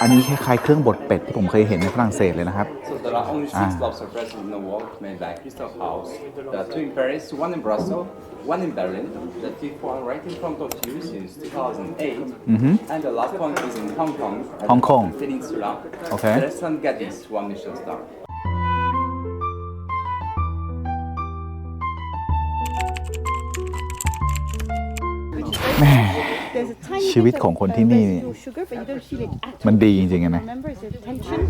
อันนี้คล้ายๆเครื่องบดเป็ดที่ผมเคยเห็นในฝรั่งเศสเลยนะครับ So there are only six lobster presses in the world made by Crystal House. There are two in Paris, one in Brussels, one in Berlin. The fifth one right in front of you since 2008. And the last one is in Hong Kong. at Hong Kong. the Peninsula. Okay. The restaurant Gadis, one Michelin star. ชีวิตของคนที่นี่มันดีจริงๆอะนะ Remember, it's a tension.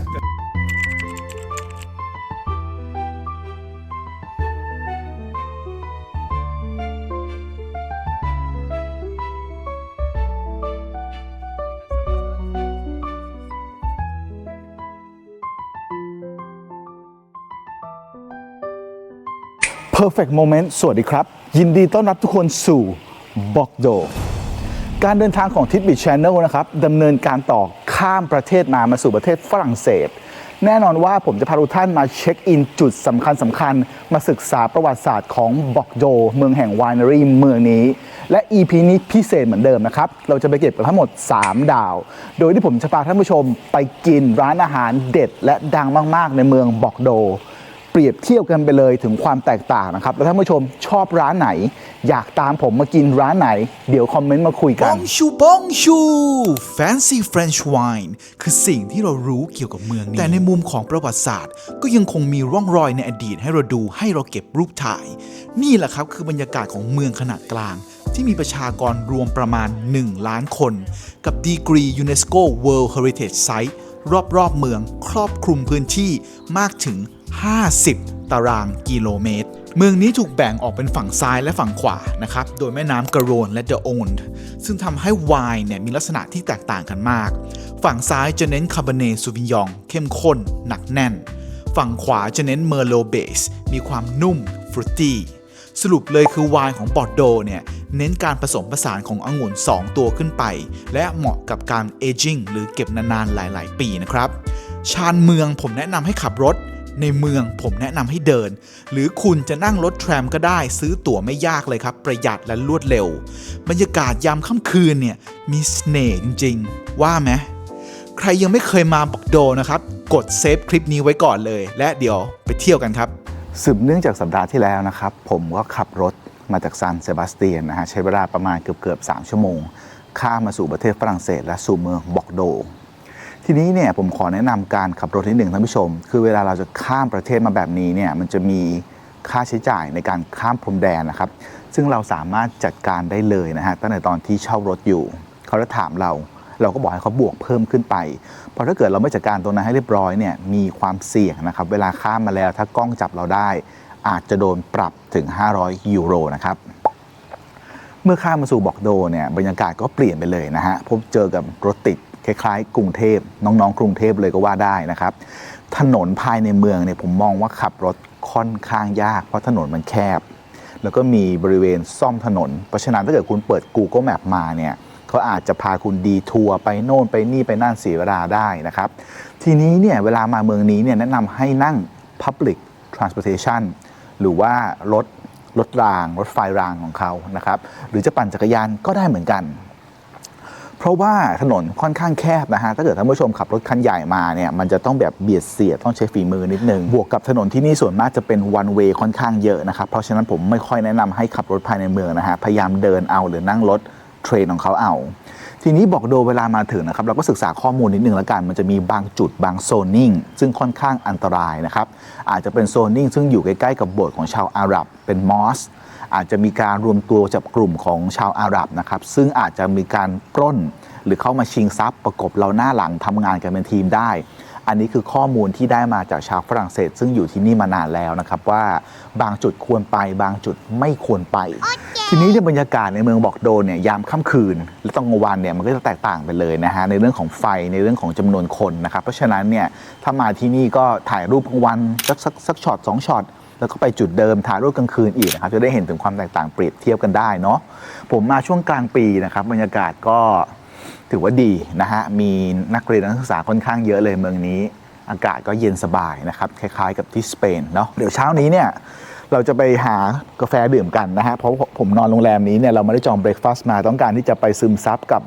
เพอร์เฟกต์โมเมนต์สวัสดีครับ ยินดีต้อนรับทุกคนสู่บอกโด การเดินทางของทิศบิ c ช n น e l นะครับดำเนินการต่อข้ามประเทศมามาสู่ประเทศฝรั่งเศส แน่นอนว่าผมจะพาทุกท่านมาเช็คอินจุดสำคัญสำคัญ มาศึกษาประวัติศาสตร์ของบอกโด เมืองแห่งไวนารีเมืองนี้ และ EP นี้พิเศษเหมือนเดิมนะครับ เราจะไปเก็บกันทั้งหมด 3 ดาว โดยที่ผมจะพาท่านผู้ชมไปกินร้านอาหารเด็ดและดังมาก ๆ ในเมืองบอกโด รียบเทียบกันไปเลยถึงความแตกต่างนะครับ แล้วท่านผู้ชมชอบร้านไหน อยากตามผมมากินร้านไหน เดี๋ยวคอมเมนต์มาคุยกัน บองชูบองชู Fancy French Wine คือสิ่งที่เรารู้เกี่ยวกับเมืองนี้ แต่ในมุมของประวัติศาสตร์ ก็ยังคงมีร่องรอยในอดีตให้เราดูให้เราเก็บรูปถ่าย นี่แหละครับคือบรรยากาศของเมืองขนาดกลาง ที่มีประชากรรวมประมาณ 1 ล้านคน กับดีกรี UNESCO World Heritage Site รอบๆเมือง ครอบคลุมพื้นที่มากถึง 50 ตารางกิโลเมตร เมืองนี้ถูกแบ่งออกเป็นฝั่งซ้ายและฝั่งขวานะครับ โดยแม่น้ำกระโรนและเดอะโอนซึ่งทำให้ไวน์เนี่ยมีลักษณะที่แตกต่างกันมาก ฝั่งซ้ายจะเน้นคาร์บเนซูวิญยองเข้มข้น หนักแน่น ฝั่งขวาจะเน้นเมอร์โลเบสมีความนุ่มฟรุตตี้สรุปเลยคือไวน์ของบอร์โดเนี่ยเน้นการผสมผสานขององุ่น 2 ตัวขึ้นไป และเหมาะกับการเอจิ้งหรือเก็บนานๆหลาย ๆ ปีนะครับ ชานเมืองผมแนะนำให้ขับรถ ในเมืองผมแนะนำให้เดิน หรือคุณจะนั่งรถแทรมก็ได้ซื้อตั๋วไม่ยากเลยครับ ประหยัดและรวดเร็ว บรรยากาศยามค่ำคืนเนี่ยมีเสน่ห์จริง ๆ ว่าไหมใครยังไม่เคยมาบอกโดนะครับ กดเซฟคลิปนี้ไว้ก่อนเลย และเดี๋ยวไปเที่ยวกันครับ สืบเนื่องจากสัปดาห์ที่แล้วนะครับ ผมก็ขับรถมาจากซานเซบาสเตียนนะฮะใช้เวลาประมาณเกือบเกือบ3ชั่วโมง ข้ามมาสู่ประเทศฝรั่งเศส และสู่เมืองบอกโด ทีนี้เนี่ยผมขอแนะนำการขับรถนิดหนึ่งท่านผู้ชม คือเวลาเราจะข้ามประเทศมาแบบนี้เนี่ยมันจะมีค่าใช้จ่ายในการข้ามพรมแดนนะครับ ซึ่งเราสามารถจัดการได้เลยนะฮะตั้งแต่ตอนที่เช่ารถอยู่ เขาจะถามเรา เราก็บอกให้เขาบวกเพิ่มขึ้นไป เพราะถ้าเกิดเราไม่จัดการตรงนั้นให้เรียบร้อยเนี่ยมีความเสี่ยงนะครับ เวลาข้ามมาแล้วถ้ากล้องจับเราได้ อาจจะโดนปรับถึง 500 ยูโรนะครับเมื่อข้ามมาสู่บอกโดเนี่ยบรรยากาศก็เปลี่ยนไปเลยนะฮะพบเจอกับรถติด คล้ายๆ กรุงเทพน้องๆ กรุงเทพเลยก็ว่าได้นะครับ ถนนภายในเมืองเนี่ยผมมองว่าขับรถค่อนข้างยาก เพราะถนนมันแคบ แล้วก็มีบริเวณซ่อมถนน เพราะฉะนั้นถ้าเกิดคุณเปิด Google Map มาเนี่ยเขาอาจจะพาคุณดีทัวร์ไปโน่นไปนี่ไปนั่นเสียเวลาได้นะครับ ทีนี้เนี่ยเวลามาเมืองนี้เนี่ยแนะนำให้นั่ง Public Transportation หรือว่ารถรถราง รถไฟรางของเขานะครับ หรือจะปั่นจักรยานก็ได้เหมือนกัน เพราะว่าถนนค่อนข้างแคบนะฮะถ้าเกิดท่านผู้ชมขับรถคันใหญ่มาเนี่ยมันจะต้องแบบเบียดเสียดต้องใช้ฝีมือนิดนึง บวกกับถนนที่นี่ส่วนมากจะเป็น one way ค่อนข้างเยอะนะครับ เพราะฉะนั้นผมไม่ค่อยแนะนำให้ขับรถภายในเมืองนะฮะพยายามเดินเอาหรือนั่งรถเทรนของเขาเอา ทีนี้บอกโดเวลามาถึงนะครับ เราก็ศึกษาข้อมูลนิดนึงแล้วกัน มันจะมีบางจุดบางโซนนิ่ง ซึ่งค่อนข้างอันตรายนะครับ อาจจะเป็นโซนนิ่งซึ่งอยู่ใกล้ๆกับโบสถ์ของชาวอาหรับ เป็นมอส อาจจะมีการรวมตัวจับกลุ่มของชาวอาหรับนะครับซึ่งอาจจะมีการปล้น หรือเข้ามาชิงทรัพย์ประกบเราหน้าหลังทำงานกันเป็นทีมได้ อันนี้คือข้อมูลที่ได้มาจากชาวฝรั่งเศส ซึ่งอยู่ที่นี่มานานแล้วนะครับว่าบางจุดควรไปบางจุดไม่ควรไปทีนี้ในยบรรยากาศในเมืองบอกโดเนี่ยยามค่ำคืน และตอนกลางวันเนี่ยมันก็จะแตกต่างไปเลยนะฮะในเรื่องของไฟในเรื่องของจำนวนคนนะครับเพราะฉะนั้นเนี่ยถ้ามาที่นี่ก็ถ่ายรูปกลางวันสักสักสักช็อตสองช็อต แล้วก็ไปจุดเดิมถ่ายรูปกลางคืนอีกนะครับจะได้เห็นถึงความแตกต่างเปรียบเทียบกันได้เนาะผมมาช่วงกลางปีนะครับบรรยากาศก็ถือว่าดีนะฮะมีนักเรียนนักศึกษาค่อนข้างเยอะเลยเมืองนี้ อากาศก็เย็นสบายนะครับคล้ายๆกับที่สเปนเนาะเดี๋ยวเช้านี้เนี่ยเราจะไปหากาแฟดื่มกันนะฮะเพราะผมนอนโรงแรมนี้เนี่ยเราไม่ได้จองเบรคฟาสต์มาต้องการที่จะไปซึมซับกับ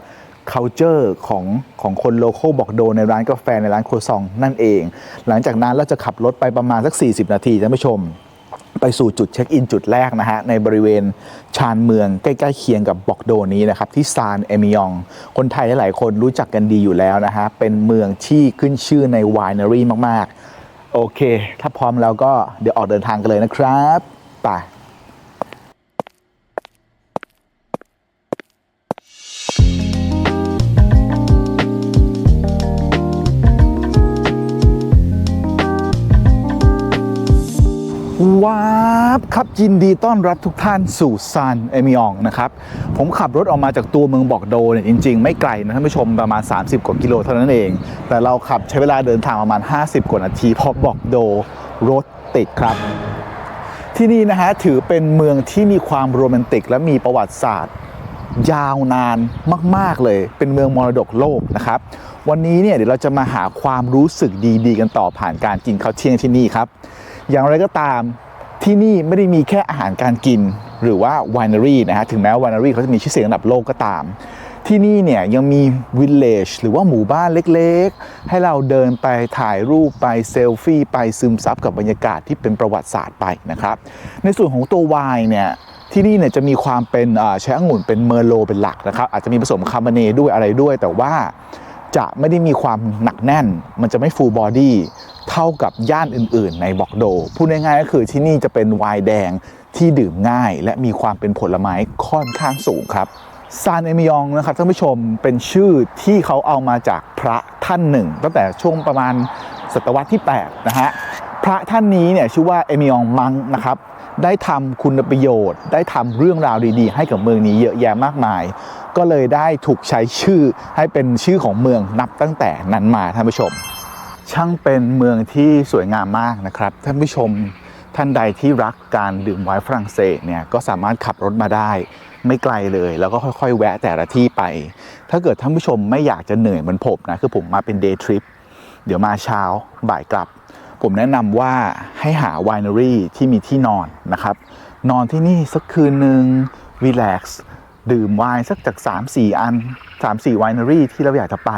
culture ของของคนโล c a l บอกโดในร้านกาแฟในร้านโคซองนั่นเอง หลังจากนั้นเราจะขับรถไปประมาณสัก 40 นาทีท่านผู้ชม ไปสู่จุดเช็คอินจุดแรกนะฮะในบริเวณชานเมืองใกล้ๆเคียงกับบอกโดนี้นะครับที่ซานเอมิยอง คนไทยหลายๆคนรู้จักกันดีอยู่แล้วนะฮะเป็นเมืองที่ขึ้นชื่อในไวนารีมากๆ โอเค ถ้าพร้อมแล้วก็เดี๋ยวออกเดินทางกันเลยนะครับไป ว้าบครับยินดีต้อนรับทุกท่านสู่ซานเอมิองนะครับ ผมขับรถออกมาจากตัวเมืองบอกโดเนี่ยจริง ๆ ไม่ไกลนะท่านผู้ชมประมาณ 30 กว่ากิโลเท่านั้นเอง แต่เราขับใช้เวลาเดินทางประมาณ 50 กว่านาทีเพราะบอกโดรถติดครับ ที่นี่นะฮะถือเป็นเมืองที่มีความโรแมนติก และมีประวัติศาสตร์ ยาวนานมาก ๆ เลย เป็นเมืองมรดกโลกนะครับ วันนี้เนี่ยเดี๋ยวเราจะมาหาความรู้สึกดีๆ กันต่อผ่านการกินข้าวเที่ยงที่นี่ครับอย่างไรก็ตาม ที่นี่ไม่ได้มีแค่อาหารการกิน หรือว่าไวนารีนะฮะถึงแม้ว่าไวนารีเขาจะมีชื่อเสียงระดับโลกก็ตาม ที่นี่เนี่ยยังมีวิลเลจหรือว่าหมู่บ้านเล็กๆ ให้เราเดินไปถ่ายรูปไปเซลฟี่ไปซึมซับกับบรรยากาศที่เป็นประวัติศาสตร์ไปนะครับ ในส่วนของตัวไวน์เนี่ยที่นี่เนี่ยจะมีความเป็นใช้องุ่นเป็นเมอร์โลเป็นหลักนะครับอาจจะมีผสมคาร์บเนด้วยอะไรด้วย แต่ว่า จะไม่ได้มีความหนักแน่น มันจะไม่ฟูลบอดี้เท่ากับย่านอื่น ๆ ในบอกโด พูดง่ายๆก็คือที่นี่จะเป็นไวน์แดงที่ดื่มง่าย และมีความเป็นผลไม้ค่อนข้างสูงครับซานเอมิยองนะครับท่านผู้ชมเป็นชื่อที่เขาเอามาจากพระท่านหนึ่ง ตั้งแต่ช่วงประมาณศตวรรษที่8นะฮะพระท่านนี้เนี่ยชื่อว่าเอมิยองมังนะครับได้ทำคุณประโยชน์ ได้ทำเรื่องราวดีๆ ให้กับเมืองนี้เยอะแยะมากมาย ก็เลยได้ถูกใช้ชื่อให้เป็นชื่อของเมืองนับตั้งแต่นั้นมาท่านผู้ชม ช่างเป็นเมืองที่สวยงามมากนะครับ ท่านผู้ชมท่านใดที่รักการดื่มไวน์ฝรั่งเศสเนี่ยก็สามารถขับรถมาได้ไม่ไกลเลย แล้วก็ค่อยๆ แวะแต่ละที่ไป ถ้าเกิดท่านผู้ชมไม่อยากจะเหนื่อยเหมือนผมนะคือผมมาเป็นเดย์ทริปเดี๋ยวมาเช้าบ่ายกลับ ผมแนะนำว่าให้หาไวนารีที่มีที่นอนนะครับ นอนที่นี่สักคืนหนึ่งรีแลกซ์ ดื่มไวน์สักจาก 3-4 อัน 3-4ไวนารี่ที่เราอยากจะไป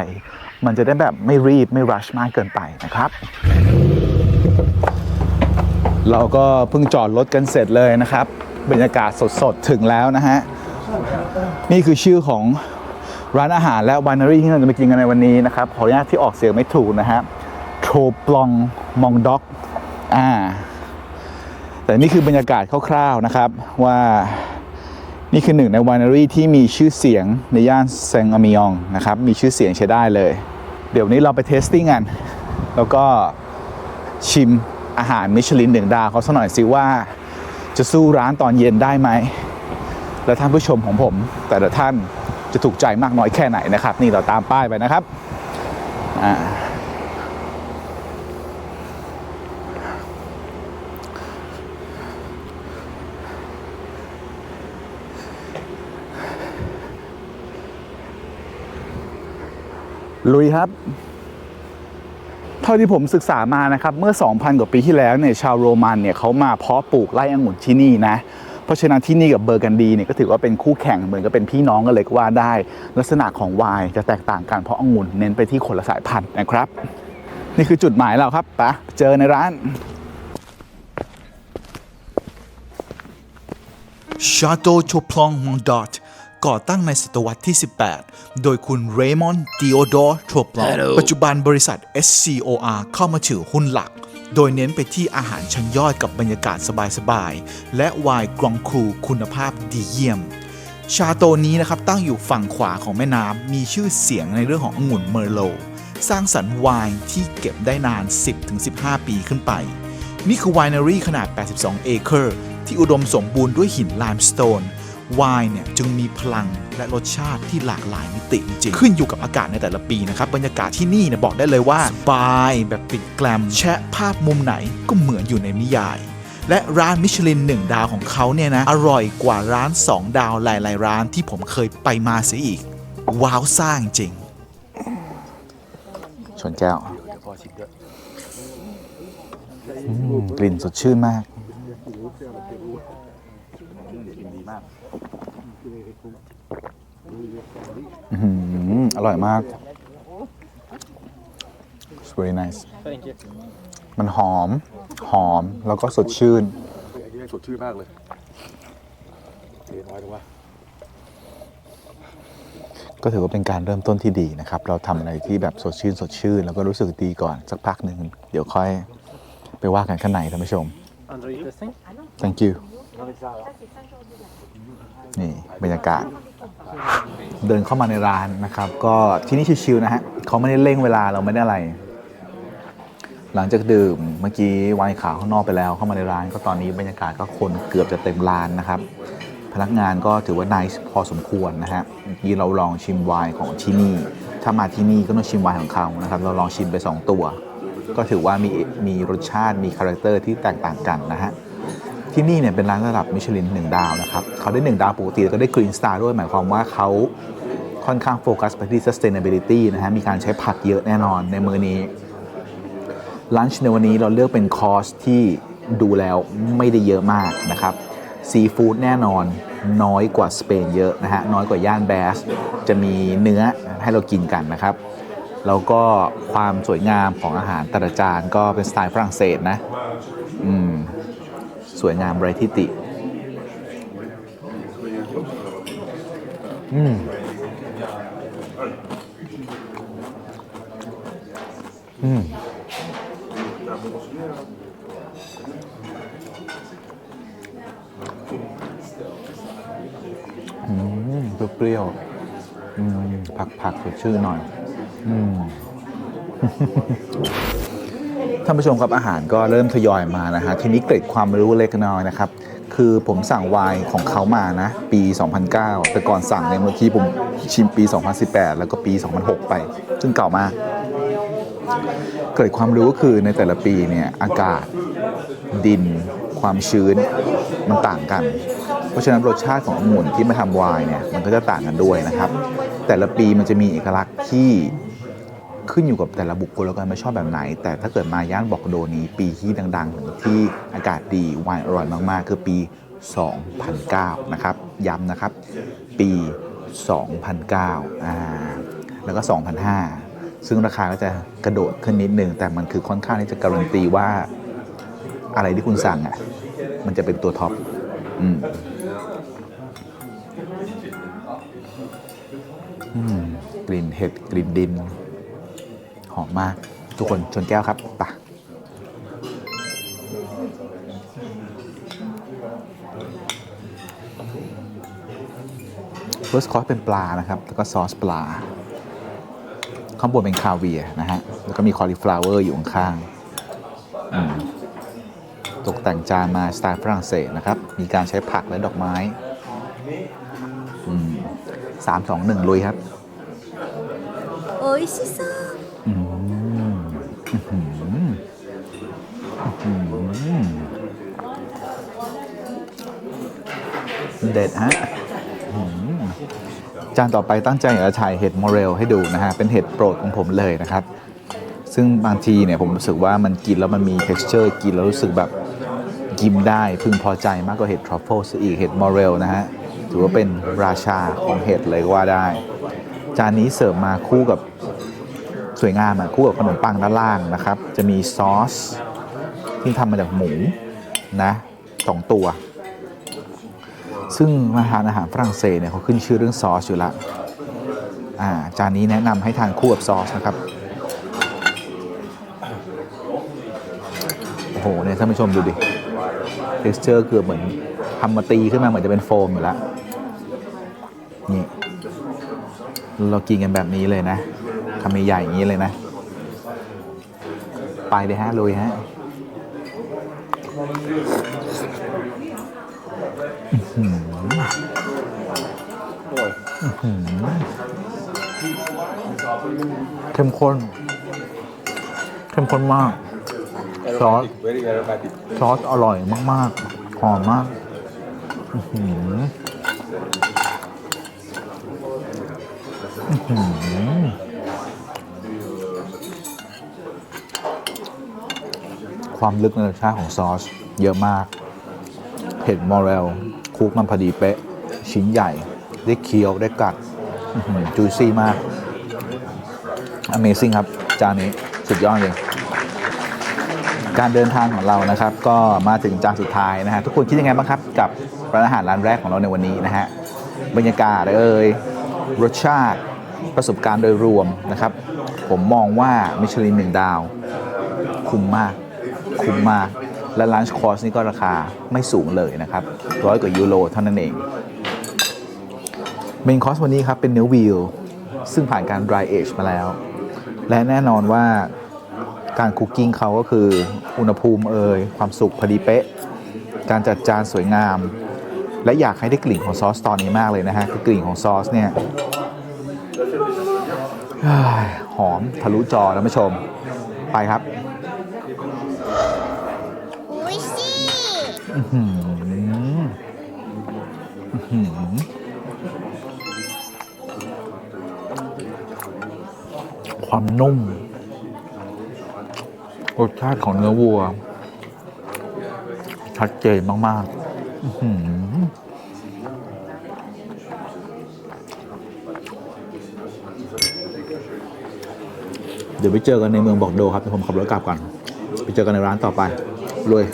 มันจะได้แบบไม่รีบไม่รัชมากเกินไปนะครับ เราก็เพิ่งจอดรถกันเสร็จเลยนะครับ บรรยากาศสดๆ ถึงแล้วนะฮะ นี่คือชื่อของร้านอาหารและวานารี่ที่เราจะไปกินกันในวันนี้นะครับ ขออนุญาตที่ออกเสียงไม่ถูกนะฮะโทปลองมองด็อกอ่าแต่นี่คือบรรยากาศคร่าวๆนะครับว่า นี่คือหนึ่งในวานารีที่มีชื่อเสียงในย่านเซงอมิยองนะครับ มีชื่อเสียงใช้ได้เลย เดี๋ยวนี้เราไปเทสติ้งกัน แล้วก็ชิมอาหารมิชลินหนึ่งดาวเขาสักหน่อยสิว่า จะสู้ร้านตอนเย็นได้ไหม และท่านผู้ชมของผม แต่ละท่านจะถูกใจมากน้อยแค่ไหนนะครับ นี่เราตามป้ายไปนะครับอ่า ลุยครับ เท่าที่ผมศึกษามานะครับ เมื่อ 2,000 กว่าปีที่แล้วเนี่ยชาวโรมันเนี่ยเขามาเพาะปลูกไร่องุ่นที่นี่นะเพราะฉะนั้นที่นี่กับเบอร์กันดีเนี่ยก็ถือว่าเป็นคู่แข่งเหมือนกับเป็นพี่น้องกันเลยก็ว่าได้ ลักษณะของไวน์จะแตกต่างกันเพราะองุ่นเน้นไปที่คนละสายพันธุ์นะครับ นี่คือจุดหมายเราครับปะเจอในร้านชาโตโชพลองมองดอตก่อตั้งในศตวรรษที่ 18 โดยคุณเรมอนดิโอดอร์โชพลองปัจจุบันบริษัท SCOR เข้ามาถือหุ้นหลัก โดยเน้นไปที่อาหารชั้นยอดกับบรรยากาศสบายๆ และไวน์กรองครูคุณภาพดีเยี่ยม ชาโตนี้นะครับตั้งอยู่ฝั่งขวาของแม่น้ำมีชื่อเสียงในเรื่องขององุ่นเมอร์โล สร้างสรรค์ไวน์ที่เก็บได้นาน 10-15 ปีขึ้นไปนี่คือไวนารีขนาด 82 เอเคอร์ ที่อุดมสมบูรณ์ด้วยหินไลม์สโตน ไวน์เนี่ยจึงมีพลังและรสชาติที่หลากหลายมิติจริงขึ้นอยู่กับอากาศในแต่ละปีนะครับ บรรยากาศที่นี่เนี่ยบอกได้เลยว่า สบายแบบติดแกลม แชะภาพมุมไหนก็เหมือนอยู่ในนิยาย และร้านมิชลิน 1 ดาวของเขาเนี่ยนะ อร่อยกว่าร้าน 2 ดาวหลาย ๆ ร้านที่ผมเคยไปมาเสียอีก ว้าวสร้างจริง ชนแก้วอืมกลิ่นสดชื่นมาก อื้อหื ออร่อยมาก It's very nice มันหอม หอม แล้วก็สดชื่นไอ้นี่สดชื่นมากเลยเทน้อยจังวะก็ถือว่าเป็นการเริ่มต้นที่ดีนะครับ เราทำอะไรที่แบบสดชื่น สดชื่น แล้วก็รู้สึกดีก่อนสักพักหนึ่ง เดี๋ยวค่อยไปว่ากันข้างในท่านผู้ชม thank you นี่ บรรยากาศ เดินเข้ามาในร้านนะครับ ก็ที่นี่ชิวๆนะฮะเขาไม่ได้เร่งเวลาเราไม่ได้อะไร หลังจากดื่มเมื่อกี้ไวน์ขาวข้างนอกไปแล้ว เข้ามาในร้านก็ตอนนี้บรรยากาศก็คนเกือบจะเต็มร้านนะครับ พนักงานก็ถือว่านิสพอสมควรนะฮะเมื่อกี้เราลองชิมไวน์ของที่นี่ ถ้ามาที่นี่ก็ต้องชิมไวน์ของเขานะครับ เราลองชิมไป 2 ตัว ก็ถือว่ามีมีรสชาติมีคาแรคเตอร์ที่แตกต่างกันนะฮะ ที่นี่เนี่ยเป็นร้านระดับมิชลินหนึ่งดาวนะครับเขาได้1ดาวปกติแล้วก็ได้กรีนสตาร์ด้วยหมายความว่าเขาค่อนข้างโฟกัสไปที่ sustainability นะฮะมีการใช้ผักเยอะแน่นอนในมื้อนี้ลันช์ในวันนี้เราเลือกเป็นคอร์สที่ดูแล้วไม่ได้เยอะมากนะครับซีฟู้ดแน่นอนน้อยกว่าสเปนเยอะนะฮะน้อยกว่าย่านแบส จะมีเนื้อให้เรากินกันนะครับ แล้วก็ความสวยงามของอาหารแต่ละจานก็เป็นสไตล์ฝรั่งเศสนะ อืม สวยงามไรทิติ อืมอืมเปรี้ยวๆอืมผักผักสดชื่นหน่อย อืม ท่านผู้ชมครับอาหารก็เริ่มทยอยมานะฮะทีนี้เกร็ดความรู้เล็กน้อยนะครับ คือผมสั่งไวน์ของเขามานะ ปี 2009 แต่ก่อนสั่งเนี่ยเมื่อกี้ผมชิมปี 2018 แล้วก็ปี 2006 ไป ซึ่งเก่ามาก เกร็ดความรู้ก็คือในแต่ละปีเนี่ยอากาศ ดิน ความชื้นมันต่างกัน เพราะฉะนั้นรสชาติขององุ่นที่มาทำไวน์เนี่ยมันก็จะต่างกันด้วยนะครับ แต่ละปีมันจะมีเอกลักษณ์ที่ ขึ้นอยู่กับแต่ละบุคคลแล้วกันไม่ชอบแบบไหน แต่ถ้าเกิดมาย่านบอกโดนี้ปีที่ดังๆที่อากาศดีไวน์อร่อยมากๆ คือปี 2009 นะครับ ย้ำนะครับ ปี 2009 อ่า แล้วก็ 2005 ซึ่งราคาก็จะกระโดดขึ้นนิดนึง แต่มันคือค่อนข้างที่จะการันตีว่าอะไรที่คุณสั่งอะ มันจะเป็นตัวท็อป อืมกลิ่นเห็ดกลิ่นดิน หอมมาก ทุกคนชนแก้วครับปะเฟิร์สคอร์สเป็นปลานะครับ แล้วก็ซอสปลา ข้างบนเป็นคาเวียนะฮะ แล้วก็มีคอลิฟลาวเวอร์อยู่ข้างๆตกแต่งจานมาสไตล์ฝรั่งเศสนะครับ มีการใช้ผักและดอกไม้สามสองหนึ่งลุยครับโอ้ยชิซ เด็ดฮะจานต่อไปตั้งใจอยากจะถ่ายเห็ดโมเรลให้ดูนะฮะ เป็นเห็ดโปรดของผมเลยนะครับ ซึ่งบางทีเนี่ยผมรู้สึกว่ามันกินแล้วมันมี texture กินแล้วรู้สึกแบบกิมได้พึงพอใจมากกว่าเห็ดทรัฟเฟิลซะอีกเห็ดโมเรลนะฮะ ถือว่าเป็นราชาของเห็ดเลยก็ว่าได้ จานนี้เสิร์ฟมาคู่กับสวยงามอะคู่กับขนมปังด้านล่างนะครับ จะมีซอสที่ทำมาจากหมูนะสองตัว ซึ่งมาทานอาหารฝรั่งเศสเนี่ยเขาขึ้นชื่อเรื่องซอสอยู่ละอ่าจานนี้แนะนำให้ทานคู่กับซอสนะครับ โอ้โหเนี่ยท่านผู้ชมดูดิ texture เกือบเหมือนทำมาตีขึ้นมาเหมือนจะเป็นโฟมอยู่แล้วนี่เรากินกันแบบนี้เลยนะคำใหญ่ๆอย่างนี้เลยนะ ไปเลยฮะลุยฮะ เข้มข้น เข้มข้นมาก ซอส ซอสอร่อยมาก ๆ หอมมากความลึกในรสชาติของซอส เยอะมาก เผ็ดมอเรลคลุกมันพอดีเป๊ะ ชิ้นใหญ่ ได้เคี้ยวได้กัดจูซี่มาก Amazing ครับ จานนี้สุดยอดเลยการเดินทางของเรานะครับ ก็มาถึงจานสุดท้ายนะฮะทุกคนคิดยังไงบ้างครับ กับร้านอาหารร้านแรกของเราในวันนี้นะฮะบรรยากาศเอ่ยรสชาติประสบการณ์โดยรวมนะครับ ผมมองว่ามิชลินหนึ่งดาว คุ้มมาก คุ้มมาก และลันช์คอร์สนี่ก็ราคาไม่สูงเลยนะครับร้อยกว่ายูโรเท่านั้นเองเมนคอร์สวันนี้ครับเป็นเนื้อวิลซึ่งผ่านการ dry age มาแล้ว และแน่นอนว่าการคุกกิ้งเขาก็คืออุณหภูมิเอ่ยความสุกพอดีเป๊ะ การจัดจานสวยงาม และอยากให้ได้กลิ่นของซอสตอนนี้มากเลยนะฮะคือกลิ่นของซอสเนี่ยเฮ้ยหอมทะลุจอท่านผู้ชม ไปครับ ความนุ่ม รสชาติของเนื้อวัว ชัดเจนมาก ๆเดี๋ยวไปเจอกันในเมืองบอกโดครับผมขับรถกลับก่อน ไปเจอกันในร้านต่อไปรวย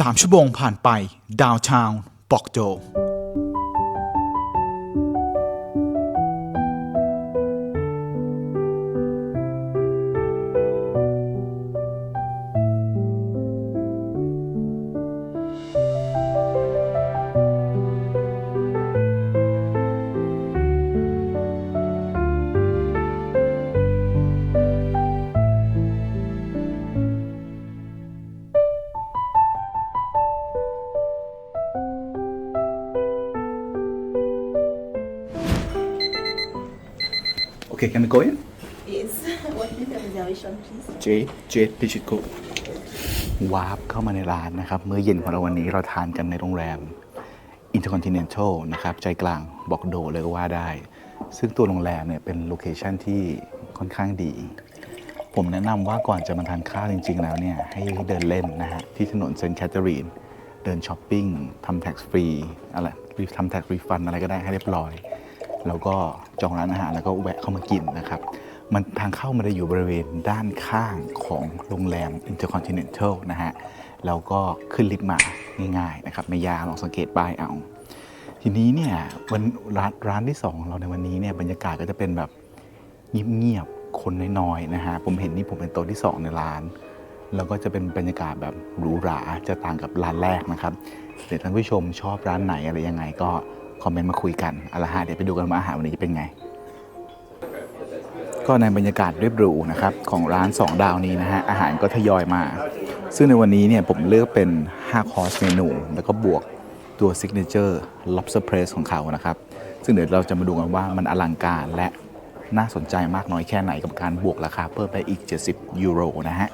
3 ชั่วโมงผ่านไป ดาวชาวปอกโจ โอเค can we go in Yes. What is the reservation, please? เจเจพิชิตกุวาร์ปเข้ามาในร้านนะครับ เมื่อเย็นของเราวันนี้เราทานกันในโรงแรม Intercontinental นะครับ ใจกลางบอกโดเลยก็ว่าได้ ซึ่งตัวโรงแรมเนี่ยเป็นโลเคชันที่ค่อนข้างดี ผมแนะนำว่าก่อนจะมาทานข้าวจริง ๆ แล้วเนี่ย ให้เดินเล่นนะฮะ ที่ถนนเซนต์แคทเธอรีน เดินช้อปปิ้งทำแท็กฟรีอะไรทำแท็กรีฟันอะไรก็ได้ให้เรียบร้อย แล้วก็จองร้านอาหารแล้วก็แวะเข้ามากินนะครับ มันทางเข้ามันจะอยู่บริเวณด้านข้างของโรงแรม Intercontinental นะฮะแล้วก็ขึ้นลิฟต์มาง่ายๆนะครับไม่ยากลองสังเกตป้ายเอาทีนี้เนี่ยวันร้านร้านที่สองของเราในวันนี้เนี่ยบรรยากาศก็จะเป็นแบบเงียบๆคนน้อยๆนะฮะผมเห็นนี่ผมเป็นโต๊ะที่สองในร้าน แล้วก็จะเป็นบรรยากาศแบบหรูหราจะต่างกับร้านแรกนะครับเดี๋ยวท่านผู้ชมชอบร้านไหนอะไรยังไงก็ คอมเมนต์มาคุยกันเอาละฮะเดี๋ยวไปดูกันว่าอาหารวันนี้จะเป็นไง ก็ในบรรยากาศเรียบหรูนะครับของร้าน 2 ดาวนี้นะฮะอาหารก็ทยอยมา ซึ่งในวันนี้เนี่ยผมเลือกเป็น 5 คอร์สเมนู แล้วก็บวกตัวซิกเนเจอร์ lobster press ของเขานะครับ ซึ่งเดี๋ยวเราจะมาดูกันว่ามันอลังการและน่าสนใจมากน้อยแค่ไหนกับการบวกราคาเพิ่มไปอีก 70 ยูโรนะฮะ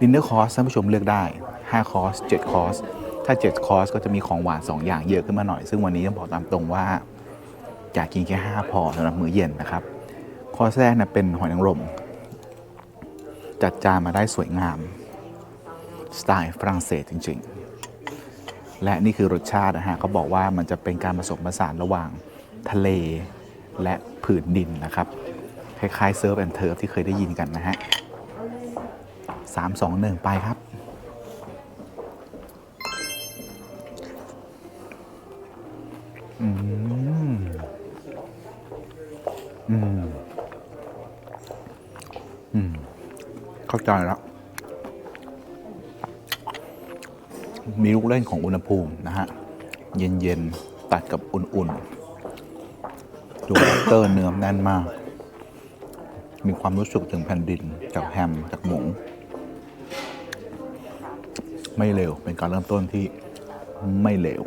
ดินเนอร์คอร์สท่านผู้ชมเลือกได้ 5 คอร์ส 7 คอร์ส ถ้า7คอร์สก็จะมีของหวาน 2 อย่างเยอะขึ้นมาหน่อย ซึ่งวันนี้ต้องบอกตามตรงว่าอยากกินแค่ 5 พอสำหรับมื้อเย็นนะครับคอร์สแรกเนี่เป็นหอยนางรมจัดจานมาได้สวยงาม สไตล์ฝรั่งเศสจริงๆ และนี่คือรสชาตินะฮะเขาบอกว่ามันจะเป็นการผสมผสานระหว่างทะเลและผืนดินนะครับ คล้ายๆเซิร์ฟแอนด์เทิร์ฟที่เคยได้ยินกันนะฮะสามสองหนึ่งไปครับ ใจแล้ว มีลูกเล่นของอุณหภูมินะฮะ เย็นๆ ตัดกับอุ่นๆ ดูบัตเตอร์เนื้อแน่นมาก มีความรู้สึกถึงแผ่นดินจากแฮมจากหมู ไม่เร็วเป็นการเริ่มต้นที่ไม่เร็ว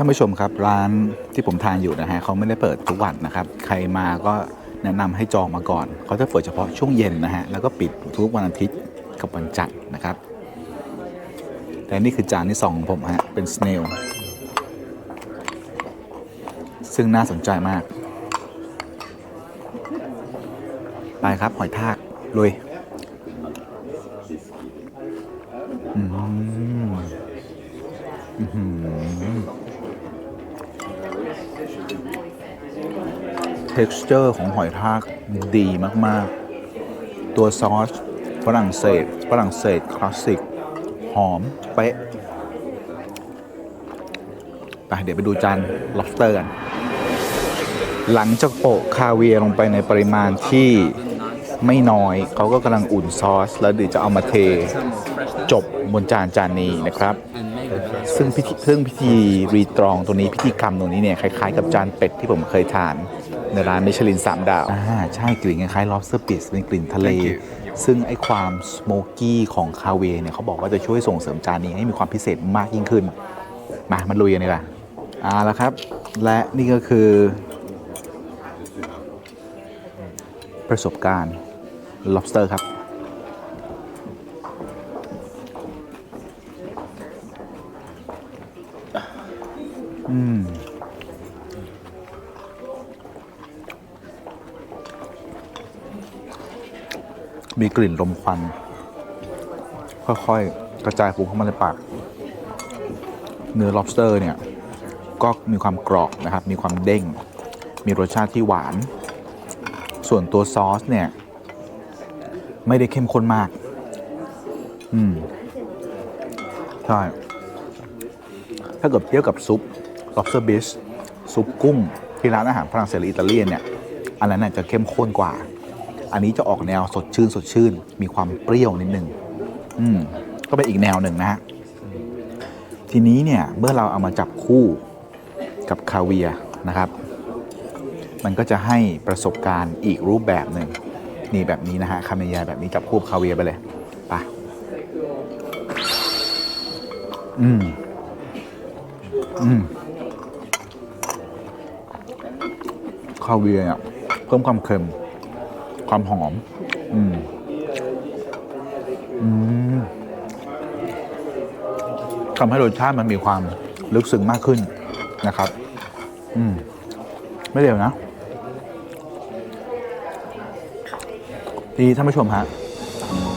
ท่านผู้ชมครับร้านที่ผมทานอยู่นะฮะเขาไม่ได้เปิดทุกวันนะครับ ใครมาก็แนะนำให้จองมาก่อน เขาจะเปิดเฉพาะช่วงเย็นนะฮะแล้วก็ปิดทุกวันอาทิตย์กับวันจันทร์นะครับ แต่นี่คือจานที่สองของผมฮะเป็นสเนลซึ่งน่าสนใจมาก ไปครับหอยทากลุย texture ของหอยทากดีมาก ๆ ตัวซอสฝรั่งเศสฝรั่งเศสคลาสสิก หอม เป๊ะไปเดี๋ยวไปดูจาน lobster กัน หลังจากโปะคาเวียลงไปในปริมาณที่ไม่น้อย เขาก็กำลังอุ่นซอส แล้วเดี๋ยวจะเอามาเท จบบนจานจานนี้นะครับ ซึ่งพิธีซึ่งพิธีรีตรองตัวนี้พิธีกรรมตรงนี้เนี่ยคล้ายๆ กับจานเป็ดที่ผมเคยทาน ในร้านมิชลิน 3 ดาว อ่า ใช่กลิ่นคล้ายๆ lobster p i s เป็นกลิ่นทะเล ซึ่งไอ้ความสโมกี้ของคาเวียร์เนี่ยเขาบอกว่าจะช่วยส่งเสริมจานนี้ให้มีความพิเศษมากยิ่งขึ้น มามันลุยกันเลยล่ะอ่าแล้วครับ และนี่ก็คือ ประสบการณ์ lobster ครับอืม มีกลิ่นลมควัน ค่อยๆ กระจายฟุ้งเข้ามาในปาก เนื้อ lobster เนี่ย ก็มีความกรอบนะครับ มีความเด้ง มีรสชาติที่หวาน ส่วนตัวซอสเนี่ย ไม่ได้เข้มข้นมาก อืม ใช่ ถ้าเกิดเทียบกับซุป lobster b i s ซุปกุ้งที่ร้านอาหารฝรั่งเศสหรืออิตาเลียนเนี่ย อันนั้นน่จะเข้มข้นกว่า อันนี้จะออกแนวสดชื่นสดชื่น มีความเปรี้ยวนิดนึงอืมก็เป็นอีกแนวหนึ่งนะฮะทีนี้เนี่ยเมื่อเราเอามาจับคู่กับคาเวียนะครับ มันก็จะให้ประสบการณ์อีกรูปแบบหนึ่งนี่แบบนี้นะฮะคาเมยาแบบนี้จับคู่กับคาเวียไปเลยไปอืมอืมคาเวียเนี่ยเพิ่มความเค็ม ความหอมอืมอืมทำให้รสชาติมันมีความลึกซึ้งมากขึ้นนะครับ อืม ไม่เร็วนะ ทีท่านผู้ชมฮะ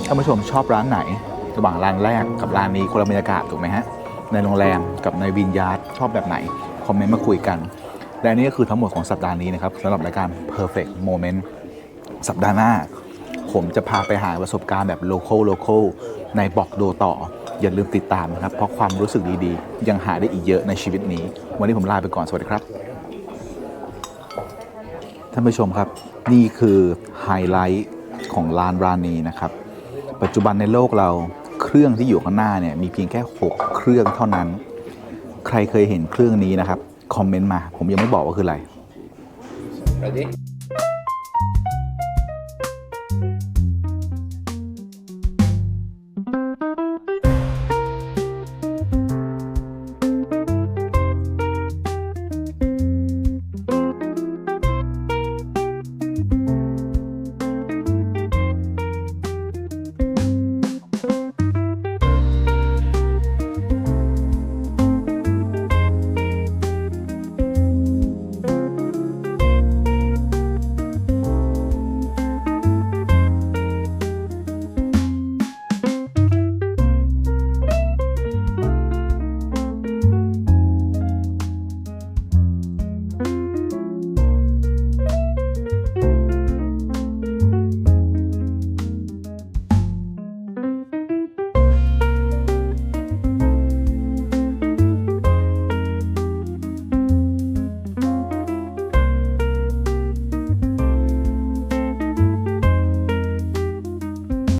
ท่านผู้ชมชอบร้านไหน ระหว่างร้านแรกกับร้านนี้คนละบรรยากาศถูกไหมฮะ ในโรงแรมกับในวินยาร์ดชอบแบบไหน คอมเมนต์มาคุยกัน และนี่ก็คือทั้งหมดของสัปดาห์นี้นะครับสำหรับรายการ perfect moment สัปดาห์หน้า ผมจะพาไปหาประสบการณ์แบบ local local ในบอกโดต่อ อย่าลืมติดตามนะครับ เพราะความรู้สึกดีๆ ยังหาได้อีกเยอะในชีวิตนี้ วันนี้ผมลาไปก่อน สวัสดีครับ ท่านผู้ชมครับ นี่คือไฮไลท์ของร้านร้านนี้นะครับ ปัจจุบันในโลกเราเครื่องที่อยู่ข้างหน้าเนี่ยมีเพียงแค่ 6 เครื่องเท่านั้น ใครเคยเห็นเครื่องนี้นะครับ คอมเมนต์มา ผมยังไม่บอกว่าคืออะไร